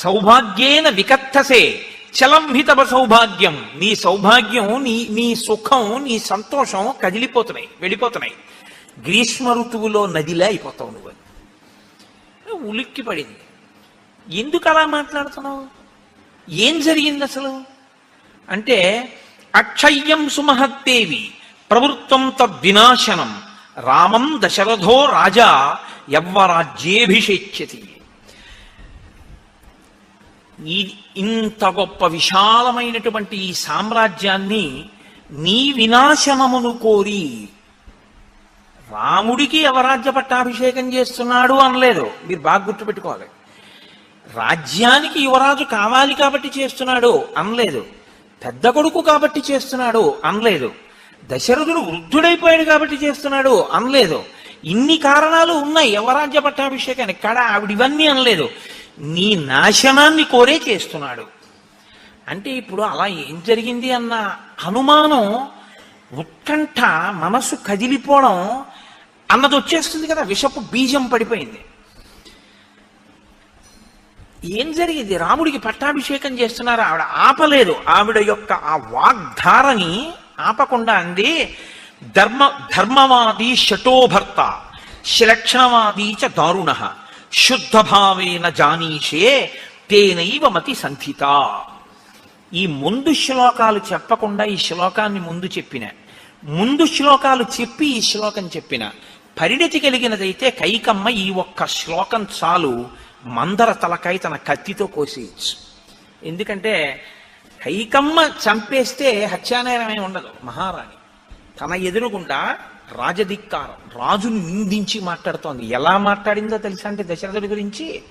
సౌభాగ్యేన వికత్తసే. చలంహితవ సౌభాగ్యం. నీ సౌభాగ్యం నీ నీ సుఖం నీ సంతోషం కదిలిపోతున్నాయి వెళ్ళిపోతున్నాయి. గ్రీష్మ ఋతువులో నదిలా అయిపోతావు నువ్వు. ఉలిక్కి పడింది. ఎందుకు అలా మాట్లాడుతున్నావు? ఏం జరిగింది అసలు? అంటే అక్షయ్యం సుమహత్తేవి ప్రవృత్తం తద్వినాశనం రామం దశరథో రాజా యవ్వరాజ్యేభిషేచ్యతి. ఈ ఇంత గొప్ప విశాలమైనటువంటి ఈ సామ్రాజ్యాన్ని నీ వినాశనమును కోరి రాముడికి యవరాజ్య పట్టాభిషేకం చేస్తున్నాడు అనలేదు. మీరు బాగా గుర్తుపెట్టుకోవాలి. రాజ్యానికి యువరాజు కావాలి కాబట్టి చేస్తున్నాడు అనలేదు. పెద్ద కొడుకు కాబట్టి చేస్తున్నాడు అనలేదు. దశరథుడు వృద్ధుడైపోయాడు కాబట్టి చేస్తున్నాడు అనలేదు. ఇన్ని కారణాలు ఉన్నాయి యువరాజ్య పట్టాభిషేకానికి కడ ఆవిడ ఇవన్నీ అనలేదు. నీ నాశనాన్ని కోరే చేస్తున్నాడు. అంటే ఇప్పుడు అలా ఏం జరిగింది అన్న అనుమానం ఉత్కంఠ మనసు కదిలిపోవడం అన్నది వచ్చేస్తుంది కదా విషపు బీజం పడిపోయింది. ఏం జరిగింది? రాముడికి పట్టాభిషేకం చేస్తున్నారు? ఆవిడ ఆపలేదు. ఆవిడ యొక్క ఆ వాగ్ధారని ఆపకుండా అంది ధర్మ ధర్మవాది శటోభర్త శ్లక్షణవాది చ దారుణ. శుద్ధ భావేన జానీషే తేనైవ మతి సంధిత ఈ ముందు శ్లోకాలు చెప్పకుండా ఈ శ్లోకాన్ని ముందు చెప్పిన. ముందు శ్లోకాలు చెప్పి ఈ శ్లోకం చెప్పిన. పరిణతి కలిగినదైతే కైకమ్మ ఈ ఒక్క శ్లోకం చాలు మందర తలకాయ తన కత్తితో కోసేయచ్చు. ఎందుకంటే కైకమ్మ చంపేస్తే హత్యానేరమే ఉండదు మహారాణి. తన ఎదురుగుండా రాజధిక్కారం రాజును నిందించి మాట్లాడుతోంది. ఎలా మాట్లాడిందో తెలుసా అంటే దశరథుడి గురించి?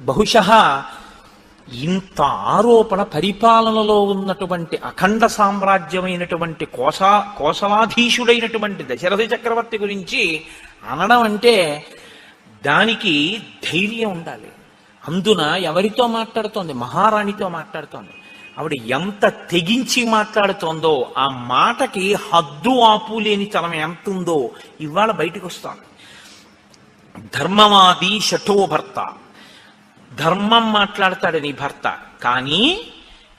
బహుశ ఇంత ఆరోపణ పరిపాలనలో ఉన్నటువంటి అఖండ సామ్రాజ్యమైనటువంటి కోసా కోసలాధీశుడైనటువంటి దశరథ చక్రవర్తి గురించి అనడం అంటే దానికి ధైర్యం ఉండాలి. అందున ఎవరితో మాట్లాడుతోంది? మహారాణితో మాట్లాడుతోంది. ఆవిడ ఎంత తెగించి మాట్లాడుతోందో ఆ మాటకి హద్దు ఆపు లేని తనం ఎంత ఉందో ఇవాళ బయటకు వస్తాను ధర్మవాది శఠోభర్త ధర్మం మాట్లాడతాడు నీ భర్త. కానీ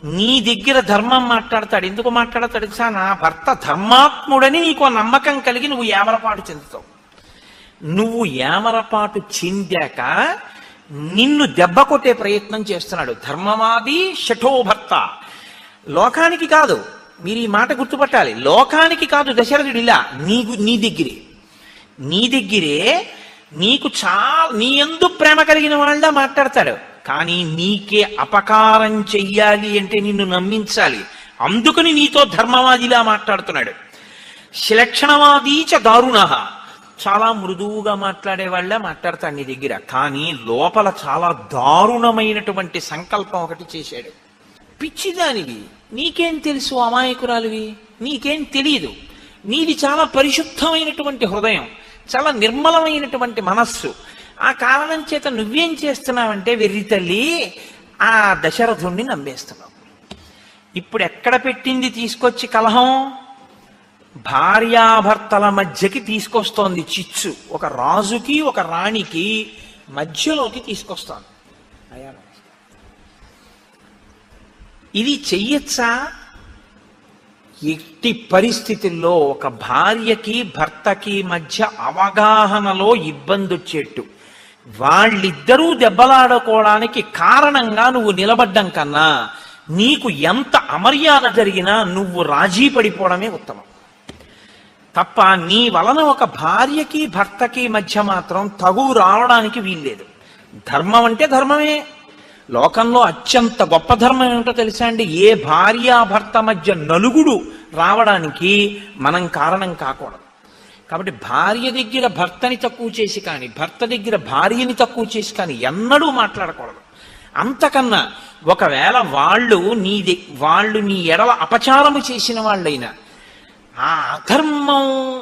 నీ దగ్గర ధర్మం మాట్లాడతాడు. ఎందుకు మాట్లాడతాడు తెలుసా? నా భర్త ధర్మాత్ముడని నీకు ఆ నమ్మకం కలిగి నువ్వు ఏమరపాటు చెందుతావు. నువ్వు ఏమరపాటు చెందాక నిన్ను దెబ్బ కొట్టే ప్రయత్నం చేస్తున్నాడు. ధర్మవాది షఠోభర్త. లోకానికి కాదు మీరు ఈ మాట గుర్తుపట్టాలి. లోకానికి కాదు దశరథుడు ఇలా నీకు నీ దగ్గరే. నీ దగ్గరే నీకు చాలా నీ ఎందు ప్రేమ కలిగిన వాళ్ళ మాట్లాడతాడు కానీ నీకే అపకారం చెయ్యాలి అంటే నిన్ను నమ్మించాలి. అందుకని నీతో ధర్మవాదిలా మాట్లాడుతున్నాడు. శ్లక్షణవాదీ చ దారుణ. చాలా మృదువుగా మాట్లాడే వాళ్ళే మాట్లాడతాడు నీ దగ్గర. కానీ లోపల చాలా దారుణమైనటువంటి సంకల్పం ఒకటి చేశాడు. పిచ్చిదానివి నీకేం తెలుసు అమాయకురాలివి? నీకేం తెలియదు నీది చాలా పరిశుద్ధమైనటువంటి హృదయం చాలా నిర్మలమైనటువంటి మనస్సు. ఆ కారణం చేత నువ్వేం చేస్తున్నావంటే వెర్రి తల్లి ఆ దశరథుణ్ణి నమ్మేస్తున్నావు. ఇప్పుడు ఎక్కడ పెట్టింది తీసుకొచ్చి కలహం? భార్యాభర్తల మధ్యకి తీసుకొస్తోంది చిచ్చు. ఒక రాజుకి ఒక రాణికి మధ్యలోకి తీసుకొస్తోంది. ఇది చెయ్యొచ్చా? ఎట్టి పరిస్థితుల్లో ఒక భార్యకి భర్తకి మధ్య అవగాహనలో ఇబ్బంది వచ్చేట్టు. వాళ్ళిద్దరూ దెబ్బలాడుకోవడానికి కారణంగా నువ్వు నిలబడ్డం కన్నా నీకు ఎంత అమర్యాద జరిగినా నువ్వు రాజీ పడిపోవడమే ఉత్తమం. తప్ప నీ వలన ఒక భార్యకి భర్తకి మధ్య మాత్రం తగు రావడానికి వీల్లేదు. ధర్మం అంటే ధర్మమే. లోకంలో అత్యంత గొప్ప ధర్మం ఏమిటో తెలుసా అండి? ఏ భార్య భర్త మధ్య నలుగుడు రావడానికి మనం కారణం కాకూడదు. కాబట్టి భార్య దగ్గర భర్తని తక్కువ చేసి కానీ భర్త దగ్గర భార్యని తక్కువ చేసి కానీ ఎన్నడూ మాట్లాడకూడదు. అంతకన్నా ఒకవేళ వాళ్ళు నీది వాళ్ళు నీ ఎడల అపచారము చేసిన వాళ్ళైనా ఆ అధర్మం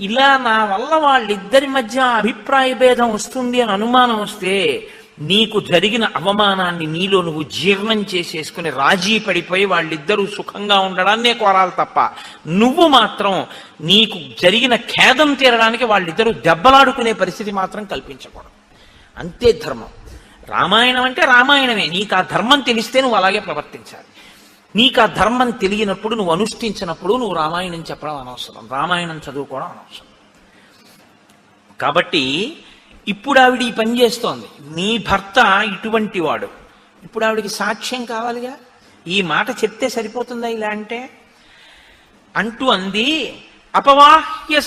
ఇలా నా వల్ల వాళ్ళిద్దరి మధ్య అభిప్రాయ భేదం వస్తుంది అని అనుమానం వస్తే నీకు జరిగిన అవమానాన్ని నీలో నువ్వు జీర్ణం చేసేసుకుని రాజీ పడిపోయి వాళ్ళిద్దరూ సుఖంగా ఉండడాన్నే కోరాలి తప్ప. నువ్వు మాత్రం నీకు జరిగిన ఖేదం తీరడానికి వాళ్ళిద్దరూ దెబ్బలాడుకునే పరిస్థితి మాత్రం కల్పించకూడదు. అంతే ధర్మం. రామాయణం అంటే రామాయణమే. నీకు ఆ ధర్మం తెలిస్తే నువ్వు అలాగే ప్రవర్తించాలి. నీకు ఆ ధర్మం తెలియనప్పుడు నువ్వు అనుష్ఠించినప్పుడు నువ్వు రామాయణం చెప్పడం అనవసరం. రామాయణం చదువుకోవడం అనవసరం. కాబట్టి ఇప్పుడు ఆవిడ ఈ పని చేస్తోంది. నీ భర్త ఇటువంటి వాడు. ఇప్పుడు ఆవిడకి సాక్ష్యం కావాలిగా? ఈ మాట చెప్తే సరిపోతుందా ఇలా అంటే? అంటూ అంది అపవాహ్యస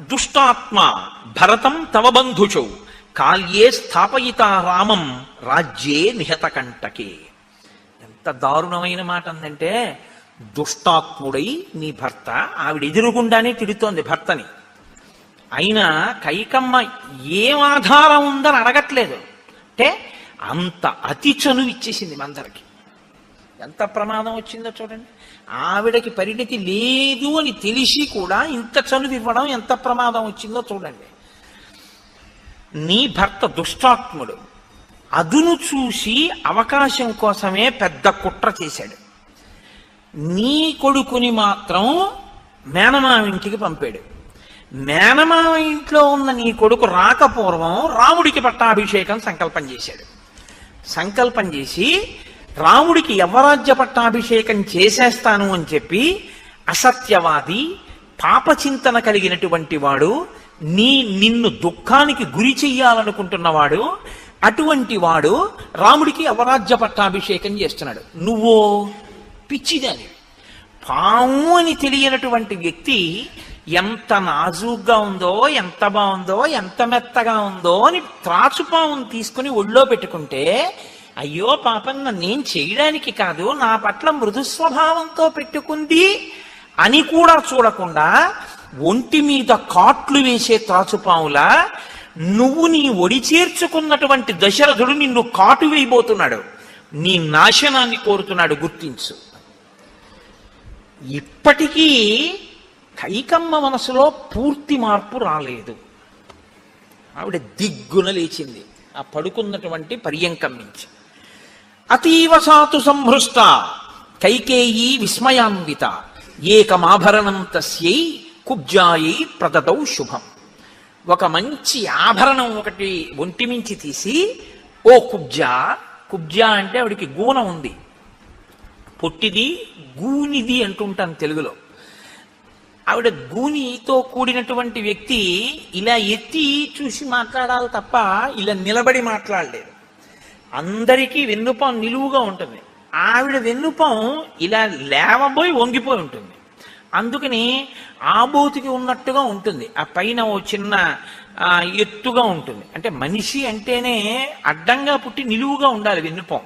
దుష్టాత్మ భరతం తవ బంధుచౌ కాల్యే స్థాపయిత రామం రాజ్యే నిహత కంటకే. ఎంత దారుణమైన మాట అందంటే దుష్టాత్ముడై నీ భర్త ఆవిడ ఎదురుగుండానే తిడుతోంది భర్తని. అయినా కైకమ్మ ఏం ఆధారం ఉందని అడగట్లేదు. అంటే అంత అతి చనువు ఇచ్చేసింది మందరికి. ఎంత ప్రమాదం వచ్చిందో చూడండి. ఆవిడకి పరిణితి లేదు అని తెలిసి కూడా ఇంత చనువు ఇవ్వడం ఎంత ప్రమాదం వచ్చిందో చూడండి. నీ భర్త దుష్టాత్ముడు. అదును చూసి అవకాశం కోసమే పెద్ద కుట్ర చేశాడు. నీ కొడుకుని మాత్రం మేనమామ ఇంటికి పంపాడు. మేనమామ ఇంట్లో ఉన్న నీ కొడుకు రాకపూర్వం రాముడికి పట్టాభిషేకం సంకల్పం చేశాడు. సంకల్పం చేసి రాముడికి యవరాజ్య పట్టాభిషేకం చేసేస్తాను అని చెప్పి అసత్యవాది పాపచింతన కలిగినటువంటి వాడు నీ నిన్ను దుఃఖానికి గురి చెయ్యాలనుకుంటున్నవాడు అటువంటి వాడు రాముడికి అవరాజ్య పట్టాభిషేకం చేస్తున్నాడు. నువ్వో పిచ్చిదని. పాము అని తెలియనటువంటి వ్యక్తి ఎంత నాజూగ్గా ఉందో ఎంత బాగుందో ఎంత మెత్తగా ఉందో అని త్రాచుపామును తీసుకుని ఒళ్ళో పెట్టుకుంటే అయ్యో పాపం నన్నేం చేయడానికి కాదు నా పట్ల మృదు స్వభావంతో పెట్టుకుంది అని కూడా చూడకుండా ఒంటి మీద కాట్లు వేసే త్రాచుపాములా నువ్వు నీ ఒడి చేర్చుకున్నటువంటి దశరథుడు నిన్ను కాటు వేయబోతున్నాడు. నీ నాశనాన్ని కోరుతున్నాడు గుర్తించు. ఇప్పటికీ కైకమ్మ మనసులో పూర్తి మార్పు రాలేదు. ఆవిడ దిగ్గున లేచింది ఆ పడుకున్నటువంటి పర్యంకం నుంచి. అతీవ సాతు సంహృష్ట కైకేయీ విస్మయాన్విత ఏకమాభరణం తస్యై కుబ్జాయై ప్రదతౌ శుభం. ఒక మంచి ఆభరణం ఒకటి ఒంటి మించి తీసి ఓ కుబ్జా కుబ్జా అంటే ఆవిడికి గూణ ఉంది. పొట్టిది గూనిది అంటుంటాను తెలుగులో. ఆవిడ గూనితో కూడినటువంటి వ్యక్తి ఇలా ఎత్తి చూసి మాట్లాడాలి తప్ప ఇలా నిలబడి మాట్లాడలేదు. అందరికీ వెన్నుపం నిలువుగా ఉంటుంది. ఆవిడ వెన్నుపం ఇలా లేవబోయి వంగిపోయి ఉంటుంది. అందుకని ఆబోతికి ఉన్నట్టుగా ఉంటుంది. ఆ పైన ఓ చిన్న ఎత్తుగా ఉంటుంది. అంటే మనిషి అంటేనే అడ్డంగా పుట్టి నిలువుగా ఉండాలి వెన్నుపం.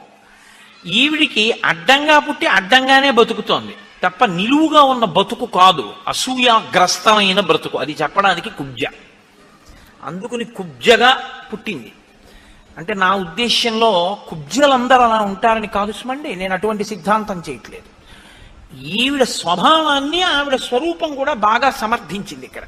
ఈవిడికి అడ్డంగా పుట్టి అడ్డంగానే బతుకుతోంది. తప్ప నిలువుగా ఉన్న బతుకు కాదు. అసూయాగ్రస్తమైన బ్రతుకు. అది చెప్పడానికి కుబ్జ. అందుకుని కుబ్జగా పుట్టింది. అంటే నా ఉద్దేశ్యంలో కుబ్జలందరూ అలా ఉంటారని కాదు సుమండి. నేను అటువంటి సిద్ధాంతం చేయట్లేదు. ఈవిడ స్వభావాన్ని ఆవిడ స్వరూపం కూడా బాగా సమర్థించింది ఇక్కడ.